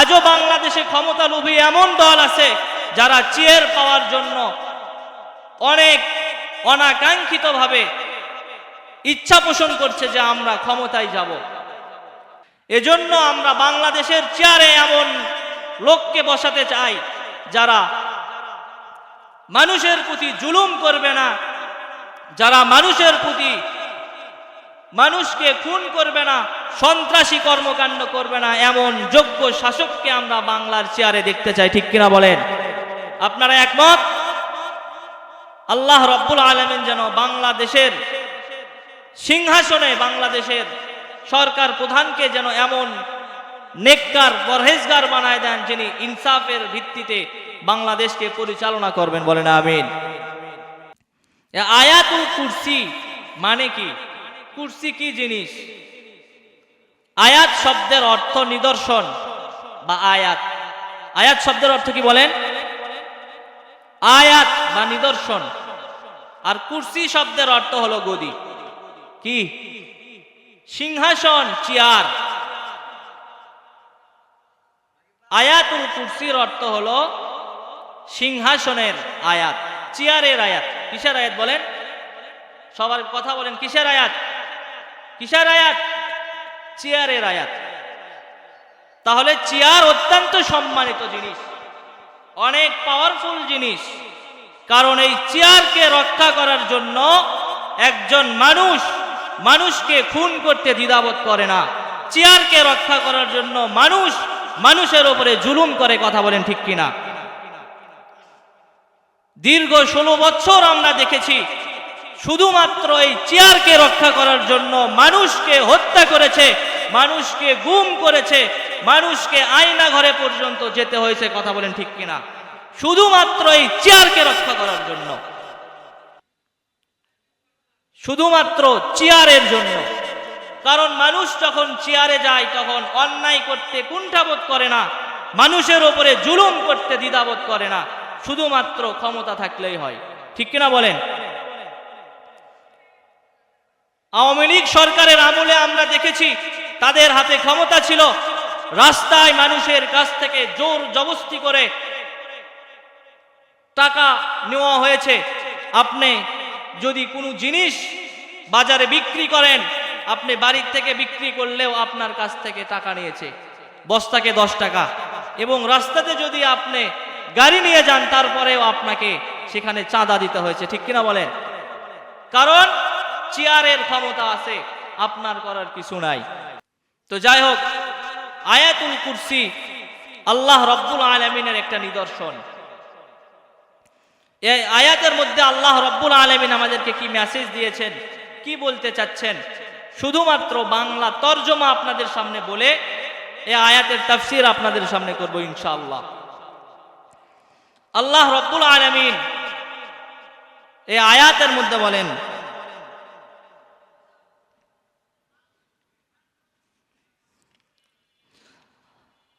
আজও বাংলাদেশে ক্ষমতা লোভী এমন দল আছে যারা চেয়ার পাওয়ার জন্য অনেক অনাকাঙ্ক্ষিতভাবে ইচ্ছা পোষণ করছে যে আমরা ক্ষমতায় যাব। এজন্য আমরা বাংলাদেশের চেয়ারে এমন লোককে বসাতে চাই যারা মানুষের প্রতি জুলুম করবে না, যারা মানুষের প্রতি মানুষকে খুন করবে না, সন্ত্রাসী কর্মকাণ্ড করবে না, এমন যোগ্য শাসককে আমরা বাংলার চেয়ারে দেখতে চাই, ঠিক কিনা বলেন? আপনারা একমত? আল্লাহ রব্বুল আলমিন যেন বাংলাদেশের সিংহাসনে বাংলাদেশের সরকার প্রধানকে যেন এমন নেককার পরহেজগার বানায় দেন, যিনি ইনসাফের ভিত্তিতে বাংলাদেশকে পরিচালনা করবেন বলেন, আমিন। আয়াতুল কুরসি মানে কি? কুরসি কি জিনিস? আয়াত শব্দের অর্থ নিদর্শন বা আয়াত। আয়াত শব্দের অর্থ কি বলেন? আয়াত বা নিদর্শন। আর কুরসি শব্দের অর্থ হলো গদি। কি? সিংহাসন, চেয়ার। আয়াত আয়াতুল কুরসির অর্থ হলো সিংহাসনের আয়াত, চেয়ারের আয়াত। কিসের আয়াত বলেন? সবার কথা বলেন, কিসের আয়াত? কিসের আয়াত? চেয়ারের আয়াত। তাহলে চেয়ার অত্যন্ত সম্মানিত জিনিস। অনেক পাওয়ারফুল জিনিস। কারণ এই চেয়ারকে রক্ষা করার জন্য একজন মানুষ মানুষকে খুন করতে দ্বিধাবোধ করে না। চেয়ারকে রক্ষা করার জন্য মানুষ মানুষের ওপরে জুলুম করে কথা বলেন ঠিক কিনা? দীর্ঘ ষোলো বছর আমরা দেখেছি শুধুমাত্র এই চেয়ারকে রক্ষা করার জন্য মানুষকে হত্যা করেছে, মানুষকে গুম করেছে, মানুষকে আয়না ঘরে পর্যন্ত যেতে হয়েছে, কথা বলেন ঠিক কিনা? শুধুমাত্র এই চেয়ারকে রক্ষা করার জন্য। শুধুমাত্র চেয়ারের জন্য। কারণ মানুষ যখন চেয়ারে যায়, তখন অন্যায় করতে কুণ্ঠাবোধ করে না, মানুষের ওপরে জুলুম করতে দ্বিধাবোধ করে না, শুধুমাত্র ক্ষমতা থাকলেই হয়। ঠিক কিনা বলেন? আওয়ামী লীগ সরকারের আমলে আমরা দেখেছি, তাদের হাতে ক্ষমতা ছিল রাস্তায় মানুষের কাছ থেকে জোর জবস্তি করে টাকা নেওয়া হয়েছে। আপনি যদি কোনো জিনিস বাজারে বিক্রি করেন, আপনি বাড়ির থেকে বিক্রি করলেও আপনার কাছ থেকে টাকা নিয়েছে। বস্তাকে দশ টাকা। এবং রাস্তাতে যদি আপনি গাড়ি নিয়ে যান, তারপরেও আপনাকে সেখানে চাঁদা দিতে হয়েছে। ঠিক কিনা বলেন? কারণ চেয়ারের ক্ষমতা আছে, আপনার করার কিছু নাই। তো যাই হোক, আয়াতুল কুরসি আল্লাহ রব্বুল আলমিনের একটা নিদর্শন। এই আয়াতের মধ্যে আল্লাহ রব্বুল আলমিন আমাদেরকে কি মেসেজ দিয়েছেন, কি বলতে চাচ্ছেন? শুধুমাত্র বাংলা তর্জমা আপনাদের সামনে বলে এই আয়াতের তাফসির আপনাদের সামনে করব ইনশাআল্লাহ। আল্লাহ রব্বুল আলমিন এই আয়াতের মধ্যে বলেন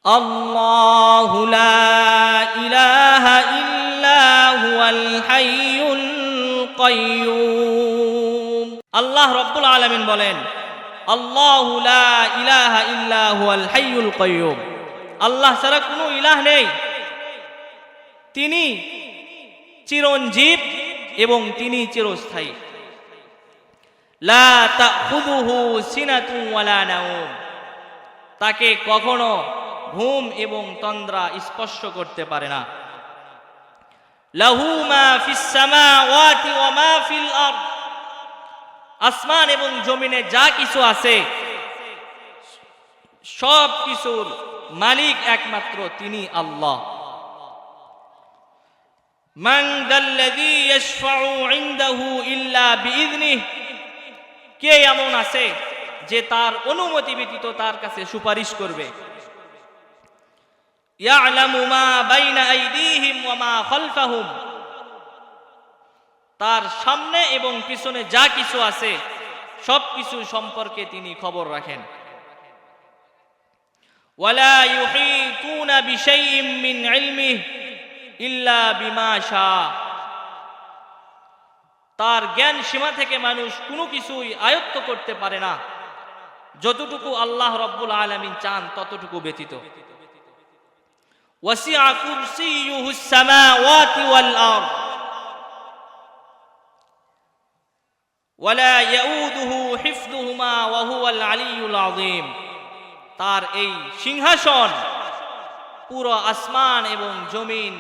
الله لا إله إلا هو الحي القيوم আল্লাহ রব্বুল আলমিন বলেন আল্লাহ লা ইলাহা ইল্লা হুয়াল হাইয়ুল কাইয়ুম আল্লাহ ছাড়া কোনো ইলাহ নেই তিনি চিরঞ্জীব এবং তিনি চিরস্থায়ী লা তাখুযুহু সিনাতুন ওয়ালা নাওম তাকে কখনো ঘুম এবং তন্দ্রা স্পর্শ করতে পারে না। ওয়া আসমান এবং জমিনে যা কিছু আছে, সব কিছুর মালিক একমাত্র তিনি আল্লাহ। মান ইল্লা কে এমন আছে যে তার অনুমতি ব্যতীত তার কাছে সুপারিশ করবে ইয়ালামু মা বাইনা আইদিহিম ওয়া মা খালফাহুম তার সামনে এবং পিছনে যা কিছু আছে, সব কিছু সম্পর্কে তিনি খবর রাখেন। তার জ্ঞান সীমা থেকে মানুষ কোনো কিছুই আয়ত্ত করতে পারে না। যতটুকু আল্লাহ রব্বুল আলমিন চান, ততটুকু ব্যতীত। وسع كرسيه السماوات والأرض ولا يؤوده حفظهما وهو العلي العظيم তার এই সিংহাসন পুরো আসমান এবং জমিন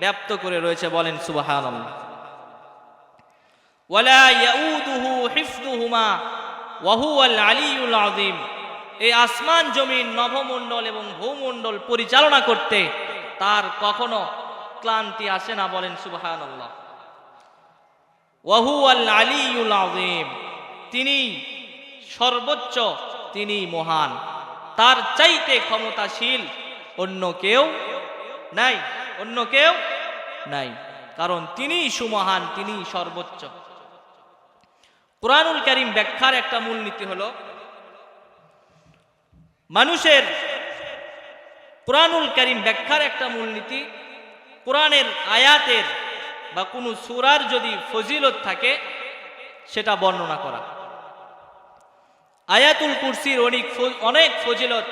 ব্যাপ্ত করে রয়েছে বলেন সুবহানাল্লাহ ওয়ালা ইয়াউদুহু হিফযুহুমা ওয়া হুয়াল আলিয়ুল আযীম এই আসমান জমিন নভমণ্ডল এবং ভূমণ্ডল পরিচালনা করতে তার কখনো ক্লান্তি আসে না বলেন সুবহানাল্লাহ। ওয়া হুয়াল আলিয়ুল আযীম। তিনি সর্বোচ্চ, তিনি মহান। তার চাইতে ক্ষমতাশীল অন্য কেউ নাই, অন্য কেউ নাই। কারণ তিনি সুমহান, তিনি সর্বোচ্চ। কোরআনুল করিম ব্যাখ্যার একটা মূলনীতি হলো মানুষের কোরআনুল করিম ব্যাখ্যার একটা মূলনীতি, কোরআনের আয়াতের বা কোনো সুরার যদি ফজিলত থাকে, সেটা বর্ণনা করা। আয়াতুল কুরসির অনেক অনেক ফজিলত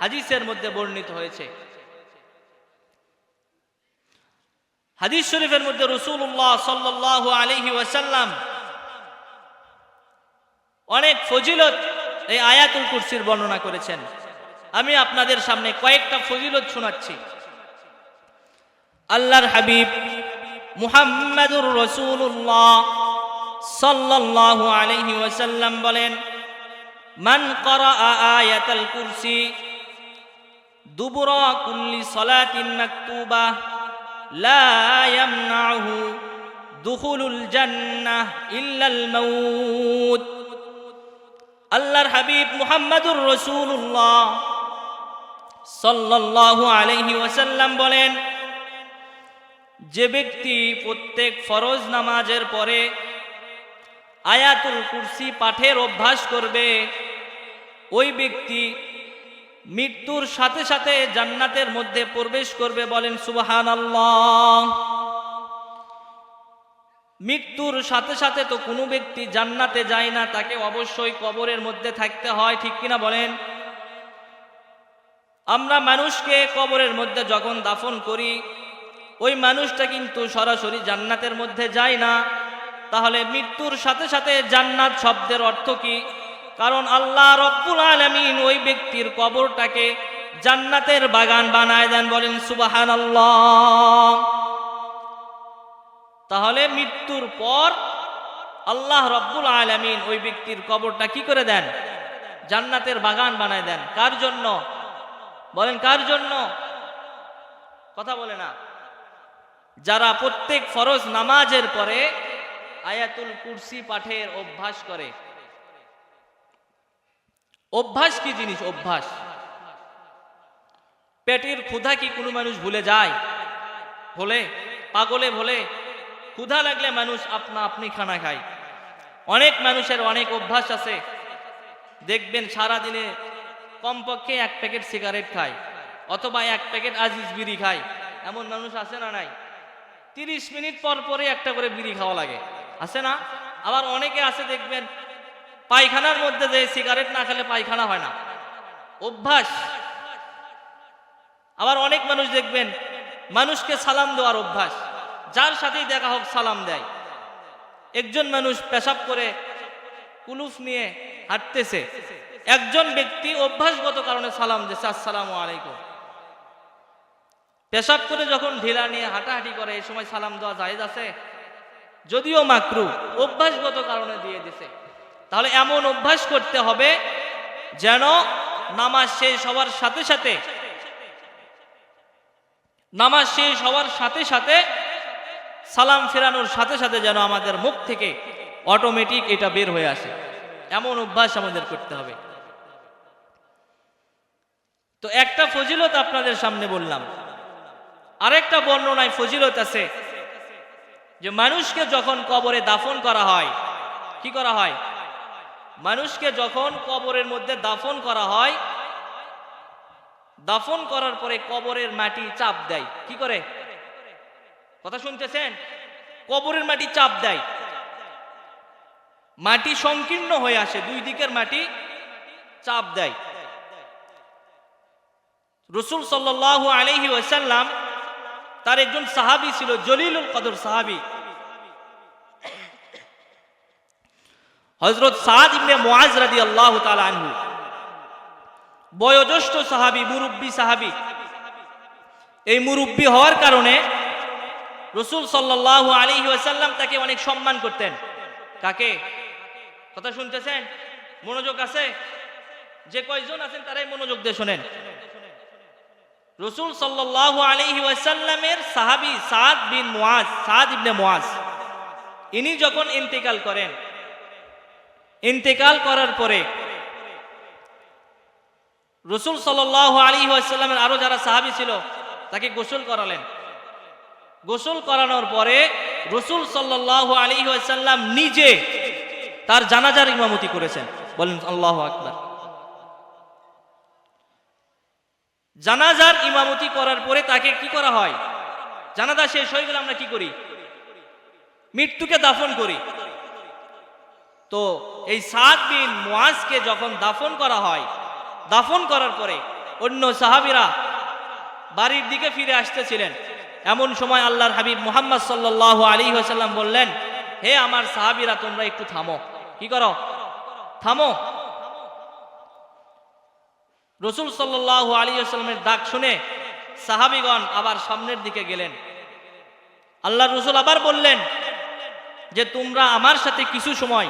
হাদিসের মধ্যে বর্ণিত হয়েছে। হাদিস শরীফের মধ্যে রসুল্লাহ সাল্লাহ আলহি ওয়াসাল্লাম অনেক ফজিলত এই আয়াতুল কুরসির বর্ণনা করেছেন। আমি আপনাদের সামনে কয়েকটা ফজিলত শোনাচ্ছি। আল্লাহর হাবিব মুহাম্মাদুর রসুল্লাহ সাল্লাল্লাহু আলাইহি ওয়াসাল্লাম বলেন, মান করা আয়াতাল কুরসি দুবুরা কুল্লি সলাতিন মাকতুবা লা ইয়ামনাহু দুখুলুল জান্নাহ ইল্লাল মাউত। আল্লাহর হাবিব মুহাম্মাদুর রসুল্লাহ সাল্লাল্লাহু আলাইহি ওয়াসাল্লাম বলেন, যে ব্যক্তি প্রত্যেক ফরজ নামাজের পরে আয়াতুল কুরসি পাঠের অভ্যাস করবে, ওই ব্যক্তি মৃত্যুর সাথে সাথে জান্নাতের মধ্যে প্রবেশ করবে বলেন সুবাহান মৃত্যুর সাথে সাথে তো কোনো ব্যক্তি জান্নাতে যায় না, তাকে অবশ্যই কবরের মধ্যে থাকতে হয়, ঠিক কিনা বলেন? আমরা মানুষকে কবরের মধ্যে যখন দাফন করি, ওই মানুষটা কিন্তু সরাসরি জান্নাতের মধ্যে যায় না। তাহলে মৃত্যুর সাথে সাথে জান্নাত শব্দের অর্থ কি? কারণ আল্লাহ রব্বুল আলমিন ওই ব্যক্তির কবরটাকে জান্নাতের বাগান বানায় দেন বলেন সুবাহান তাহলে মৃত্যুর পর আল্লাহ রব্বুল আলমিন ওই ব্যক্তির কবরটা কি করে দেন? জান্নাতের বাগান বানায় দেন। কার জন্য? বলেন, কার জন্য? কথা বলে না। যারা প্রত্যেক ফরজ নামাজের পরে আয়াতুল কুরসি পাঠের অভ্যাস করে। অভ্যাস কি জিনিস? অভ্যাস। পেটের ক্ষুধা কি কোনো মানুষ ভুলে যায়? ভোলে? পাগলে ভোলে? ক্ষুধা লাগলে মানুষ আপনা আপনি খানা খায়। অনেক মানুষের অনেক অভ্যাস আছে। দেখবেন সারা দিনে কমপক্ষে এক প্যাকেট সিগারেট খায় অথবা এক প্যাকেট আজিজ বিড়ি খায়। এমন মানুষ আছে না নাই? তিরিশ মিনিট পর পরে একটা করে বিড়ি খাওয়া লাগে। আছে না? আবার অনেকে আছে দেখবেন পায়খানার মধ্যে যে সিগারেট না খেলে পায়খানা হয় না। অভ্যাস। আবার অনেক মানুষ দেখবেন মানুষকে সালাম দেওয়ার অভ্যাস। যার সাথেই দেখা হোক সালাম দেয়। একজন মানুষ পেশাব করে কুলুফ নিয়ে হাঁটতেছে। একজন ব্যক্তি অভ্যাসগত কারণে সালাম দিচ্ছে আসসালামু আলাইকুম। পেশাব করে যখন ঢিলা নিয়ে হাঁটাহাঁটি করে, এই সময় সালাম দেওয়া জায়েজ আছে? যদিও মাকরু, অভ্যাসগত কারণে দিয়ে দিছে। তাহলে এমন অভ্যাস করতে হবে যেন নামাজ শেষ হওয়ার সাথে সাথে, নামাজ শেষ হওয়ার সাথে সাথে সালাম ফেরানোর সাথে সাথে যেন আমাদের মুখ থেকে অটোমেটিক এটা বের হয়ে আসে। এমন অভ্যাস আমাদের করতে হবে। তো একটা ফজিলত আপনাদের সামনে বললাম। আরেকটা বর্ণনায় ফজিলত আছে যে মানুষকে যখন কবরে দাফন করা হয়, কি করা হয়? মানুষকে যখন কবরের মধ্যে দাফন করা হয়, দাফন করার পরে কবরের মাটি চাপ দেয়। কি করে? কথা শুনতেছেন? কবরের মাটি চাপ দেয়। মাটি সংকীর্ণ হয়ে আসে, দুই দিকের মাটি চাপ দেয়। রসুল সাল্লাহ আলহি ওয়াসাল্লাম তার একজন সাহাবি ছিল, জলিলুল কদর সাহাবি। হজরত সাদ ইবনে মুআজ রাদি আল্লাহ আনহু। বয়োজ্যেষ্ঠ সাহাবি, মুরব্বী সাহাবি। এই মুরব্বী হওয়ার কারণে রসুল সাল্লাহ আলী ওয়াসাল্লাম তাকে অনেক সম্মান করতেন। কাকে? কথা শুনতেছেন? মনোযোগ আছে? যে কয়জন আছেন তারাই মনোযোগ দিয়ে শোনেন। রসুল সাল্লাহ আলী ওয়াসাল্লামের সাহাবি সাদ বিন মোয়াজ সাদ ইবনে মোয়াজ ইনি যখন ইন্তেকাল করেন, ইন্তেকাল করার পরে রসুল সাল্লাহ আলী ওয়াসাল্লামের আরও যারা সাহাবি ছিল, তাকে গোসল করালেন। গোসল করানোর পরে রসুল সাল্লাহ আলী ওয়াসাল্লাম নিজে তার জানাজার ইমামতি করেছেন। বলেন, আল্লাহ আকবার। জানাজার ইমামতি করার পরে তাকে কি করা হয়? জানাজা শেষ হয়ে গেলে আমরা কি করি? মৃত্যুকে দাফন করি। তো এই সাত দিন মুয়াজকে যখন দাফন করা হয়, দাফন করার পরে অন্য সাহাবিরা বাড়ির দিকে ফিরে আসতেছিলেন। এমন সময় আল্লাহর হাবিব মুহাম্মদ সাল্লাহ আলী হাসাল্লাম বললেন, হে আমার সাহাবিরা, তোমরা একটু থামো। কি করো? থামো। রসুল সাল্লাহ আলী আসলামের ডাক শুনে সাহাবিগণ আবার সামনের দিকে গেলেন। আল্লাহ রসুল আবার বললেন যে, তোমরা আমার সাথে কিছু সময়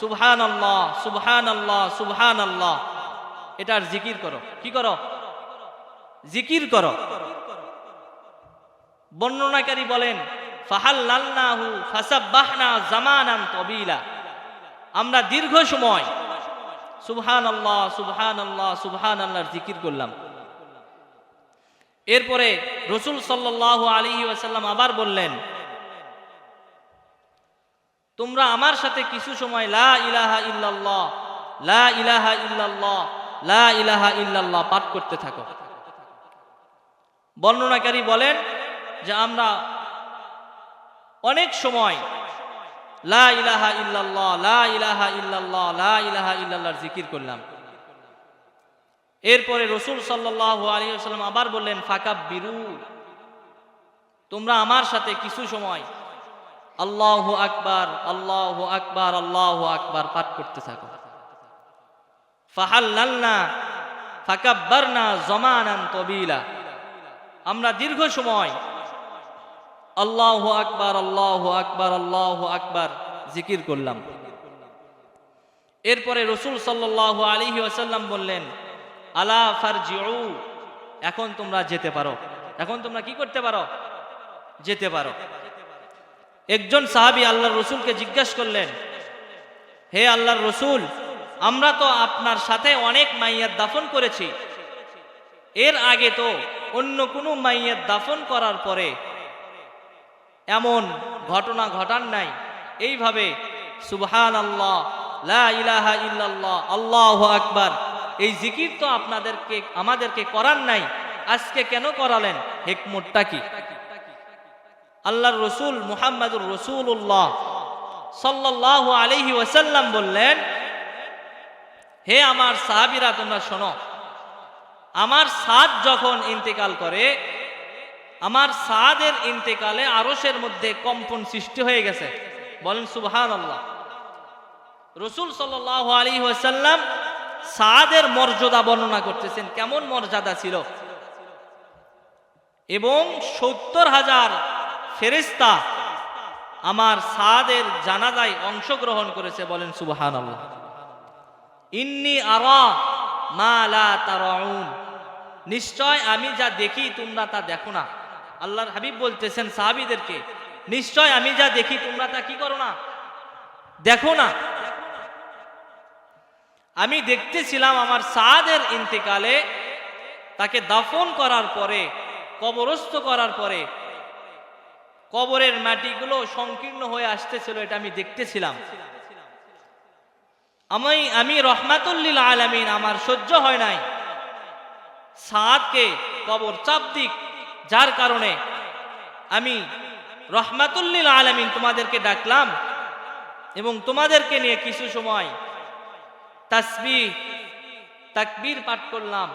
সুবহান আল্লাহ সুবহান আল্লাহ সুবহান আল্লাহ এটার জিকির করো। কি করো? জিকির করো। বর্ণনাকারী বলেন জামানান তবিলা। আমরা দীর্ঘ সময় সুবহান আল্লাহ সুবহান আল্লাহ সুবহান আল্লাহর জিকির করলাম। এরপরে রসুল সাল্লাহ আলী ওয়াসাল্লাম আবার বললেন, তোমরা আমার সাথে কিছু সময় লা ইলাহা ইল্লাল্লাহ, লা ইলাহা ইল্লাল্লাহ, লা ইলাহা ইল্লাল্লাহ পাঠ করতে থাকো। বর্ণনাকারী বলেন যে আমরা অনেক সময় লা ইলাহা ইল্লাল্লাহ, লা ইলাহা লা ইলাহা ইল্লাল্লাহর জিকির করলাম। এরপরে রসুল সাল্লাম আবার বললেন ফাঁকা বিরু তোমরা আমার সাথে কিছু সময় আল্লাহ আকবার আল্লাহ আকবার আল্লাহ আকবার পাঠ করতে থাকো। ফাহাল্লালনা, ফাকাব্বারনা জমানান তবিলা। আমরা দীর্ঘ সময় আল্লাহ আকবার আল্লাহ আকবার আল্লাহ আকবার জিকির করলাম। এরপরে রসুল সাল্লাহ আলী আসাল্লাম বললেন, আলা ফারজিউ, এখন তোমরা যেতে পারো। এখন তোমরা কি করতে পারো? যেতে পারো। একজন সাহাবী আল্লাহর রসুলকে জিজ্ঞাসা করলেন, হে আল্লাহর রসুল, আমরা তো আপনার সাথে অনেক মাইয়ার দাফন করেছি। এর আগে তো অন্য কোনো মাইয়ের দাফন করার পরে এমন ঘটনা ঘটান নাই। এইভাবে সুবহান আল্লাহ ইলাহা ইল্লাল্লাহ, আল্লাহ আকবার, এই জিকির তো আপনাদেরকে, আমাদেরকে করার নাই। আজকে কেন করালেন? হেকমতটা কি? আল্লাহর রসুল মুহাম্মাদুর রসুল্লাহ সাল্লাহ আলহি ওয়াসাল্লাম বললেন, হে আমার সাহাবিরা, তোমরা শোনো, আমার সাদ যখন ইন্তেকাল করে আমার সাদের ইন্তেকালে আরসের মধ্যে কম্পন সৃষ্টি হয়ে গেছে। বলেন সুবহান আল্লাহ রসুল সাল্লাহ আলী ওয়াসাল্লাম সাদের মর্যাদা বর্ণনা করতেছেন, কেমন মর্যাদা ছিল? এবং সত্তর হাজার ফেরিস্তা আমার সাদের জানাজায় অংশগ্রহণ করেছে, বলেন সুবহান আল্লাহ ইন্নি আরা নিশ্চয় আমি যা দেখি তোমরা তা দেখো না। আল্লাহর হাবিব বলতেছেন সাহাবীদেরকে, নিশ্চয় আমি যা দেখি তোমরা তা কি করো না? দেখো না। আমি দেখতেছিলাম আমার সাদের ইন্তেকালে তাকে দাফন করার পরে, কবরস্থ করার পরে, কবরের মাটিগুলো সংকীর্ণ হয়ে আসতেছিল, এটা আমি দেখতেছিলাম। আমি আমি রহমাতুল্লিল আলামিন, আমার সহ্য হয় নাই। সাদকে কবর চাপ দিক। যার কারণে আমি রহমাতুল্লিল আলামিন তোমাদেরকে ডাকলাম এবং তোমাদেরকে নিয়ে কিছু সময় তাসবি তাকবীর পাঠ করলাম,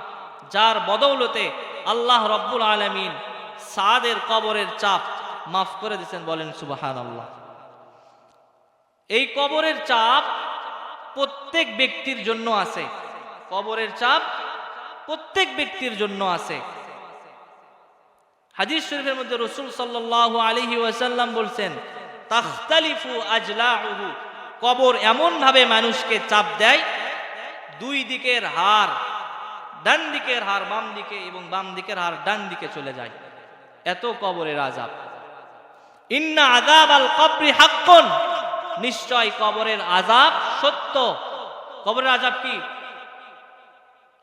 যার বদৌলতে আল্লাহ রব্বুল আলমিন সাদের কবরের চাপ মাফ করে দিচ্ছেন বলেন সুবাহান আল্লাহ এই কবরের চাপ প্রত্যেক ব্যক্তির জন্য আছে। কবরের চাপ প্রত্যেক ব্যক্তির জন্য আছে। হাদিস শরীফের মধ্যে রসুল সাল্লাহ আলহি ওয়াসাল্লাম বলছেন, তাখতালিফু আজলাহু কবর এমন ভাবে মানুষকে চাপ দেয়, দুই দিকের হার ডান দিকের হার বাম দিকে এবং বাম দিকের হার ডান দিকে চলে যায়। এত কবরের আজাব ইন্না আজাব আল কবরি হাক্কন। নিশ্চয় কবরের আজাব সত্য। কবরের আজাব কি?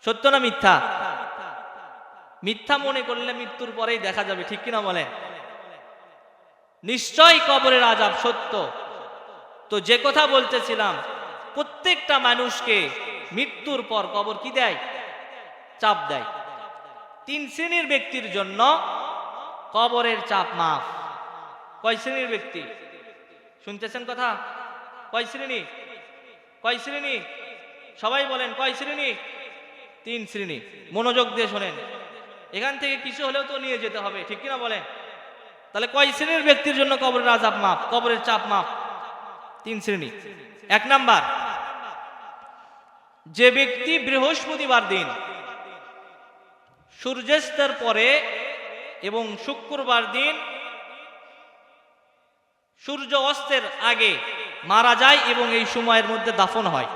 সত্য না মিথ্যা? মিথ্যা মনে করলে মৃত্যুর পরেই দেখা যাবে, ঠিক কিনা বলেন? নিশ্চয় কবরের আজাব সত্য। তো যে কথা বলতেছিলাম, প্রত্যেকটা মানুষকে মৃত্যুর পর কবর কি দেয়? চাপ দেয়। তিন শ্রেণির ব্যক্তির জন্য কবরের চাপ মাফ। কয় শ্রেণির ব্যক্তি? শুনতেছেন কথা? কয় শ্রেণি? কয় শ্রেণি? সবাই বলেন, কয় শ্রেণি? তিন শ্রেণি। মনোযোগ দিয়ে শোনেন। এখান থেকে কিছু হলেও তো নিয়ে যেতে হবে, ঠিক কিনা বলেন? তাহলে কয় শ্রেণির ব্যক্তির জন্য কবরের আজাব মাপ, কবরের চাপ মাপ? তিন শ্রেণি। এক নাম্বার, যে ব্যক্তি বৃহস্পতিবার দিন সূর্যাস্তের পরে এবং শুক্রবার দিন সূর্য অস্তের আগে মারা যায় এবং এই সময়ের মধ্যে দাফন হয়।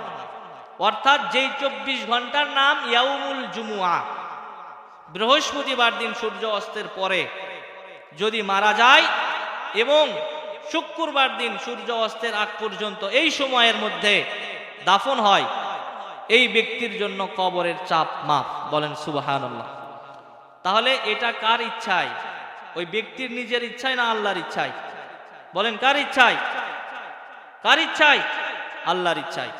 অর্থাৎ যেই চব্বিশ ঘণ্টার নাম ইয়াউমুল জুমুয়া বৃহস্পতিবার দিন সূর্য অস্তের পরে যদি মারা যায় এবং শুক্রবার দিন সূর্য অস্তের আগ পর্যন্ত এই সময়ের মধ্যে দাফন হয়, এই ব্যক্তির জন্য কবরের চাপ মাপ বলেন সুবাহান্লাহ তাহলে এটা কার ইচ্ছায়? ওই ব্যক্তির নিজের ইচ্ছায় না আল্লাহর ইচ্ছায়? বলেন কার ইচ্ছায়? কার ইচ্ছায়? আল্লাহর ইচ্ছায়।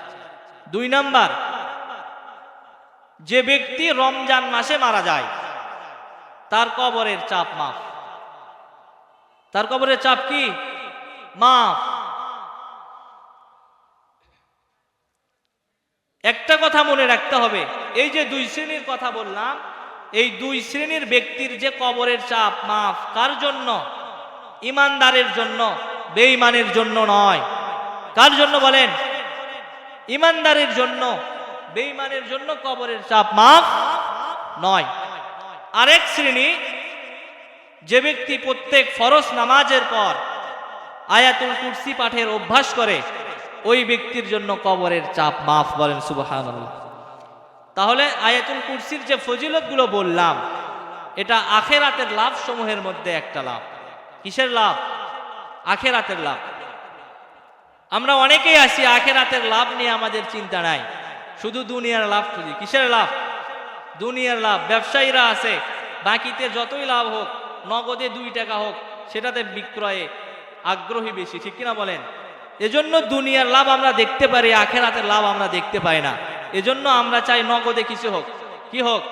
দুই নাম্বার, যে ব্যক্তি রমজান মাসে মারা যায় তার কবরের চাপ মাফ। তার কবরের চাপ কি? মাফ। একটা কথা মনে রাখতে হবে, এই যে দুই শ্রেণির কথা বললাম, এই দুই শ্রেণির ব্যক্তির যে কবরের চাপ মাফ, কার জন্য? ইমানদারের জন্য, বেঈমানের জন্য নয়। কার জন্য বলেন? ইমানদারের জন্য, বেঈমানের জন্য কবরের চাপ মাফ নয়। আরেক শ্রেণি, যে ব্যক্তি প্রত্যেক ফরজ নামাজের পর আয়াতুল কুরসি পাঠের অভ্যাস করে, ওই ব্যক্তির জন্য কবরের চাপ মাফ বলেন সুবাহান তাহলে আয়াতুল কুরসির যে ফজিলতগুলো বললাম, এটা আখেরাতের লাভ সমূহের মধ্যে একটা লাভ। কিসের লাভ? আখেরাতের লাভ। আমরা অনেকেই আসি আখেরাতের লাভ নিয়ে আমাদের চিন্তা নাই। শুধু দুনিয়ার লাভ খুঁজি। কিসের লাভ? দুনিয়ার লাভ, ব্যবসায়ীরা আছে, বাকিতে যতই লাভ হোক, নগদে দুই টাকা হোক, সেটাতে বিক্রয়ে আগ্রহী বেশি, ঠিক কিনা বলেন? এজন্য দুনিয়ার লাভ আমরা দেখতে পারি, আখেরাতের লাভ আমরা দেখতে পাই না। এজন্য আমরা চাই নগদে কিছু হোক। কি হোক?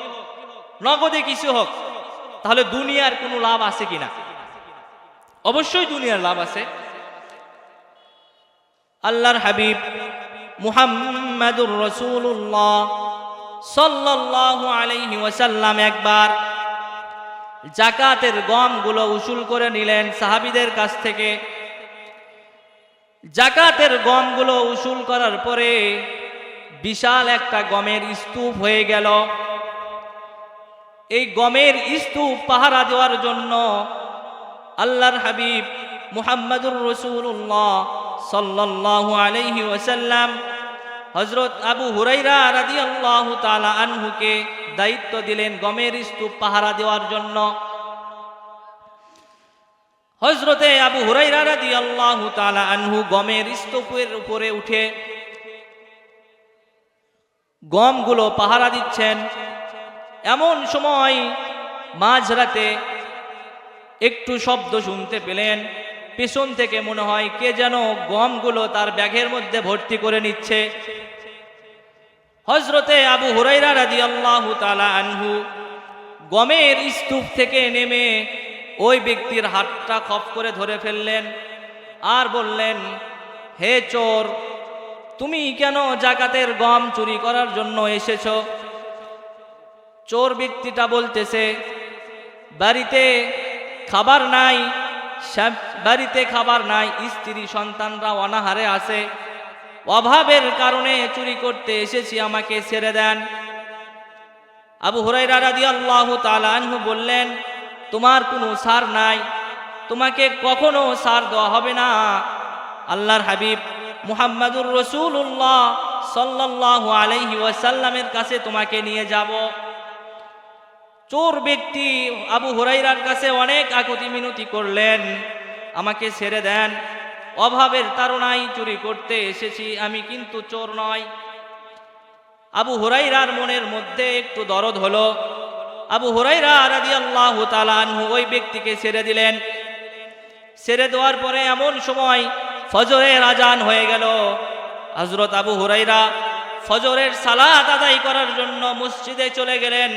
নগদে কিছু হোক। তাহলে দুনিয়ার কোনো লাভ আছে কিনা? অবশ্যই দুনিয়ার লাভ আছে। আল্লাহর হাবিব মুহাম্মাদুর রসুল্লাহ ওয়াসাল্লাম একবার জাকাতের গমগুলো উসুল করে নিলেন সাহাবিদের কাছ থেকে। জাকাতের গমগুলো উসুল করার পরে বিশাল একটা গমের স্তূপ হয়ে গেল। এই গমের স্তূপ পাহারা দেওয়ার জন্য আল্লাহর হাবিব মুহাম্মাদুর রসুল্লাহ সাল্লাল্লাহু আলাইহি ওয়াসাল্লাম হজরত আবু হুরাইরা রাদিয়াল্লাহু তাআলা আনহুকে দায়িত্ব দিলেন গমের স্তূপ পাহারা দেওয়ার জন্য। হজরতে আবু হুরাইরা রাদিয়াল্লাহু তাআলা আনহু গমের স্তূপের উপরে উঠে গমগুলো পাহারা দিচ্ছেন। এমন সময় মাঝরাতে একটু শব্দ শুনতে পেলেন। পেছন থেকে মনে হয় কে যেন গমগুলো তার ব্যাগের মধ্যে ভর্তি করে নিচ্ছে। হজরতে আবু হুরাইরা রাজি আল্লাহ তালা আনহু গমের স্তূপ থেকে নেমে ওই ব্যক্তির হাতটা খপ করে ধরে ফেললেন আর বললেন, হে চোর, তুমি কেন জাকাতের গম চুরি করার জন্য এসেছ? চোর ব্যক্তিটা বলতেছে, বাড়িতে খাবার নাই বাড়িতে খাবার নাই, স্ত্রী সন্তানরা অনাহারে আছে। অভাবের কারণে চুরি করতে এসেছি, আমাকে ছেড়ে দেন। আবু হুরাইরা রাদিয়াল্লাহু তাআলা আনহু বললেন, তোমার কোনো সার নাই, তোমাকে কখনো সার দেওয়া হবে না। আল্লাহর হাবিব, মুহাম্মাদুর রসুল্লাহ সাল্লাল্লাহু আলাইহি ওয়াসাল্লামের কাছে তোমাকে নিয়ে যাব। চোর ব্যক্তি আবু হুরাইরার কাছে অনেক আকুতি মিনতি করলেন। আমাকে ছেড়ে দেন। অভাবের তারণাই চুরি করতে এসেছি, আমি কিন্তু চোর নয় আবু হুরাইরার মনের মধ্যে একটু দরদ হলো। আবু হুরাইরা তাআলা আনহু ওই ব্যক্তিকে ছেড়ে দিলেন। ছেড়ে দেওয়ার পরে এমন সময় ফজরের আজান হয়ে গেল। হজরত আবু হুরাইরা ফজরের সালাত আদায় করার জন্য মসজিদে চলে গেলেন।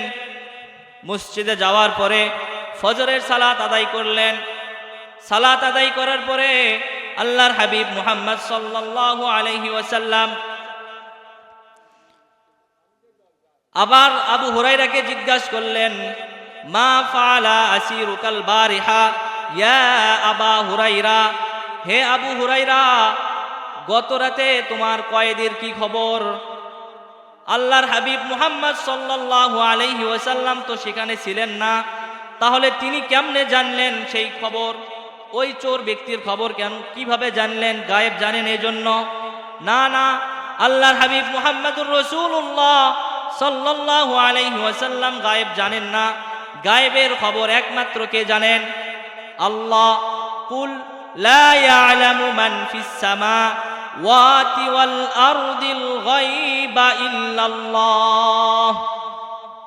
মসজিদে যাওয়ার পরে ফজরের সালাত আদায় করলেন। সালাত আদায় করার পরে আল্লাহর হাবিব মুহাম্মদ সাল্লাল্লাহু আলাইহি ওয়াসাল্লাম আবার আবু হুরাইরাকে জিজ্ঞাসা করলেন, মা ফালা আসিরুকাল বারিহা? ইয়া আবা হুরাইরা হে আবু হুরাইরা গত রাতে তোমার কয়েদের কি খবর? আল্লাহর হাবিব মুহাম্মদ সাল্লাল্লাহু আলাইহি ওয়াসাল্লাম তো সেখানে ছিলেন না। তাহলে তিনি কেমনে জানলেন সেই খবর? ওই চোর ব্যক্তির খবর কেন, কীভাবে জানলেন, গায়েব জানেন এই জন্য না না, আল্লাহর হাবিব মুহাম্মদুর রসুল্লাহ সাল্লাল্লাহু আলাইহি ওয়াসাল্লাম গায়েব জানেন না। গায়েবের খবর একমাত্র কে জানেন? আল্লাহ। কুল লা ইয়ালামু মান ফিস সামাওয়াতি ওয়াল আরদিল গায়বা ইল্লাল্লাহ।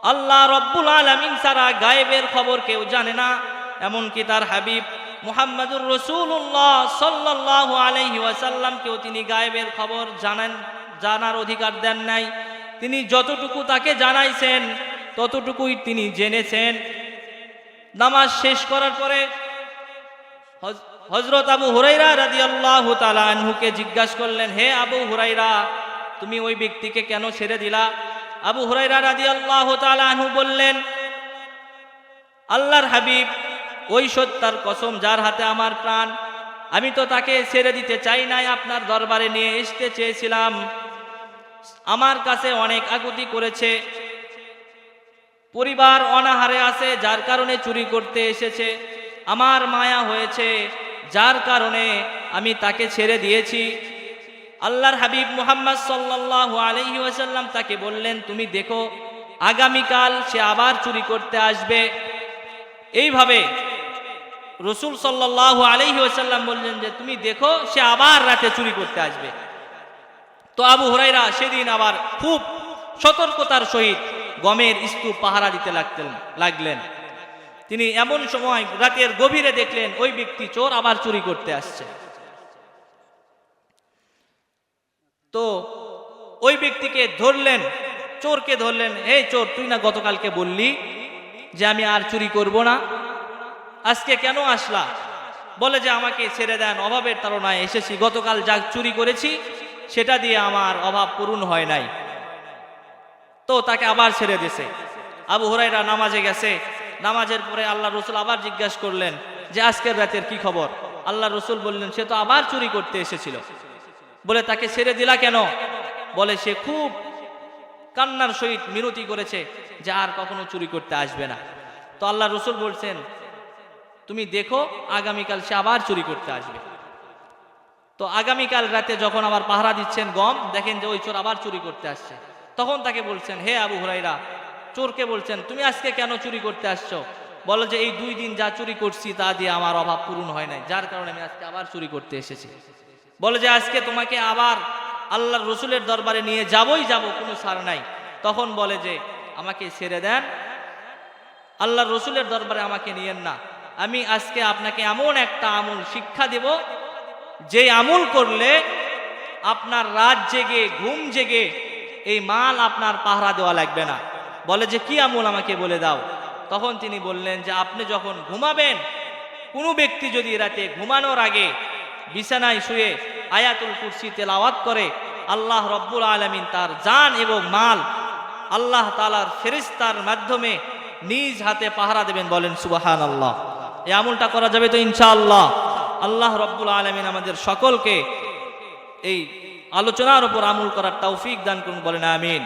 আল্লাহ রব্বুল আলামিন সারা গায়েবের খবর কেউ জানে না, এমনকি তার হাবিব মুহাম্মাদুর রসুল্লাহ সাল্লাল্লাহু আলাইহি ওয়াসাল্লামকেও তিনি গায়েবের খবর জানেন, জানার অধিকার দেন নাই। তিনি যতটুকু তাকে জানাইছেন, ততটুকুই তিনি জেনেছেন। নামাজ শেষ করার পরে হজরত আবু হুরাইরা রাদিয়াল্লাহু তাআলা আনহুকে জিজ্ঞাসা করলেন, হে আবু হুরাইরা তুমি ওই ব্যক্তিকে কেন ছেড়ে দিলা? আবু হুরাইরা রাদিয়াল্লাহু তাআলা আনহু বললেন, আল্লাহর হাবিব ওই সত্যার কসম যার হাতে আমার প্রাণ, আমি তো তাকে ছেড়ে দিতে চাই নাই, আপনার দরবারে নিয়ে আসতে চেয়েছিলাম। আমার কাছে অনেক আকুতি করেছে। পরিবার অনাহারে আছে, যার কারণে চুরি করতে এসেছে। আমার মায়া হয়েছে। যার কারণে আমি তাকে ছেড়ে দিয়েছি। আল্লাহর হাবিব মুহাম্মদ সাল্লাল্লাহু আলাইহি ওয়াসাল্লাম তাকে বললেন, তুমি দেখো, আগামীকাল সে আবার চুরি করতে আসবে। এইভাবে রসুল সাল্লাল্লাহু আলাইহি ওয়াসাল্লাম বললেন যে, তুমি দেখো, সে আবার রাতে চুরি করতে আসবে। তো আবু হরাইরা সেদিন আবার খুব সতর্কতার সহিত গমের স্তূপ পাহারা দিতে লাগতেন, লাগলেন। তিনি এমন সময় রাতের গভীরে দেখলেন ওই ব্যক্তি চোর আবার চুরি করতে আসছে। তো ওই ব্যক্তিকে ধরলেন, চোরকে ধরলেন হে চোর, তুই না গতকালকে বললি যে আমি আর চুরি করব না? আজকে কেন আসলা? বলে যে আমাকে ছেড়ে দেন, অভাবের তাড়নায় এসেছি, গতকাল যা চুরি করেছি, সেটা দিয়ে আমার অভাব পূরণ হয় নাই। তো তাকে আবার ছেড়ে দিয়েছে। আবু হুরাইরা নামাজে গেছে নামাজের পরে আল্লাহ রসুল আবার জিজ্ঞাসা করলেন যে আজকের রাতের কি খবর? আল্লাহ রসুল বললেন, সে তো আবার চুরি করতে এসেছিল। বলে, তাকে ছেড়ে দিলা কেন? বলে, সে খুব কান্নার সহিত মিনতি করেছে যে আর কখনো চুরি করতে আসবে না। তো আল্লাহ রসুল বলছেন, তুমি দেখো, আগামীকাল সে আবার চুরি করতে আসবে। তো আগামীকাল রাতে যখন আবার পাহারা দিচ্ছেন গম, দেখেন যে ওই চোর আবার চুরি করতে আসছে। তখন তাকে বলছেন, হে আবু হুরাইরা চোরকে বলছেন, তুমি আজকে কেন চুরি করতে আসছো? বলো যে এই দুই দিন যা চুরি করছি তা দিয়ে আমার অভাব পূরণ হয় নাই। যার কারণে আমি আজকে আবার চুরি করতে এসেছি। বলে যে আজকে তোমাকে আবার আল্লাহর রসুলের দরবারে নিয়ে যাবই যাব, কোনো সার নাই। তখন বলে যে, আমাকে ছেড়ে দেন। আল্লাহর রসুলের দরবারে আমাকে নিয়েন না। আমি আজকে আপনাকে এমন একটা আমল শিক্ষা দেব, যে আমল করলে আপনার রাত জেগে, ঘুম জেগে এই মাল আপনার পাহারা দেওয়া লাগবে না। বলে যে, কি আমল আমাকে বলে দাও? তখন তিনি বললেন যে, আপনি যখন ঘুমাবেন, কোনো ব্যক্তি যদি রাতে ঘুমানোর আগে বিছানায় শুয়ে আয়াতুল কুরসি তেলাওয়াত করে, আল্লাহ রব্বুল আলমিন তার যান এবং মাল আল্লাহ তালার ফেরিস্তার মাধ্যমে নিজ হাতে পাহারা দেবেন বলেন সুবাহান আল্লাহ এই আমলটা করা যাবে তো ইনশাআল্লাহ। আল্লাহ রব্বুল আলমিন আমাদের সকলকে এই আলোচনার উপর আমল করার তৌফিক দান করুন বলেন, আমিন।